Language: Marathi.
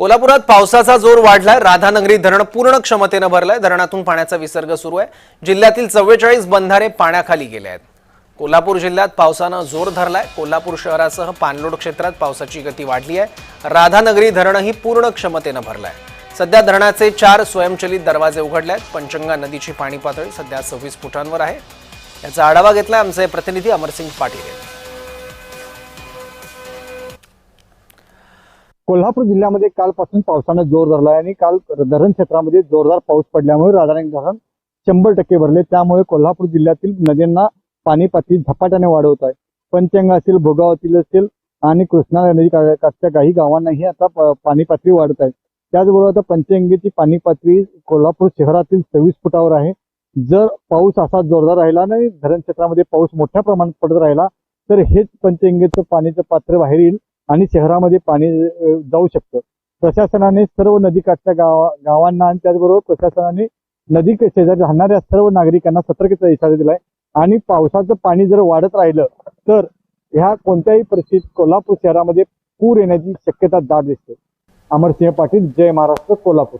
कोल्हापुरात पावसाचा जोर वाढलाय. राधानगरी धरण पूर्ण क्षमतेनं भरलंय. धरणातून पाण्याचा विसर्ग सुरू आहे. जिल्ह्यातील चव्वेचाळीस बंधारे पाण्याखाली गेले आहेत. कोल्हापूर जिल्ह्यात पावसानं जोर धरलाय. कोल्हापूर शहरासह पाणलोड क्षेत्रात पावसाची गती वाढली आहे. राधानगरी धरणही पूर्ण क्षमतेनं भरलंय. सध्या धरणाचे चार स्वयंचलित दरवाजे उघडले आहेत पंचंगा नदीची पाणी पातळी सध्या सव्वीस फुटांवर आहे. याचा आढावा घेतलाय आमचे प्रतिनिधी अमरसिंग पाटील यांनी. कोल्हापूर जिल्ह्यामध्ये कालपासून पावसानं जोर धरला आहे आणि काल धरण क्षेत्रामध्ये जोरदार पाऊस पडल्यामुळे राधानगरी धरण शंभर टक्के भरले. त्यामुळे कोल्हापूर जिल्ह्यातील नद्यांना पाणी पातळी झपाट्याने वाढवत आहे. पंचंग असेल भोगावतील असेल आणि कृष्णा नदी का- काठच्या काही गावांनाही आता प- पाणी पातळी वाढत आहे. त्याचबरोबर आता पंचगंगेची पाणी पातळी कोल्हापूर शहरातील सव्वीस फुटावर आहे. जर पाऊस असा जोरदार राहिला आणि धरण क्षेत्रामध्ये पाऊस मोठ्या प्रमाणात पडत राहिला तर हेच पंचगंगेचं पाण्याचं पात्र बाहेर येईल. आणि शहरामध्ये पाणी जाऊ शकतं. प्रशासनाने सर्व नदीकाठच्या गावा गावांना आणि त्याचबरोबर प्रशासनाने नदी शेजारी राहणाऱ्या सर्व नागरिकांना सतर्कतेचा इशारा दिलाय. आणि पावसाचं पाणी जर वाढत राहिलं तर ह्या कोणत्याही परिस्थितीत कोल्हापूर शहरामध्ये पूर येण्याची शक्यता दाट दिसते. अमरसिंह पाटील जय महाराष्ट्र कोल्हापूर.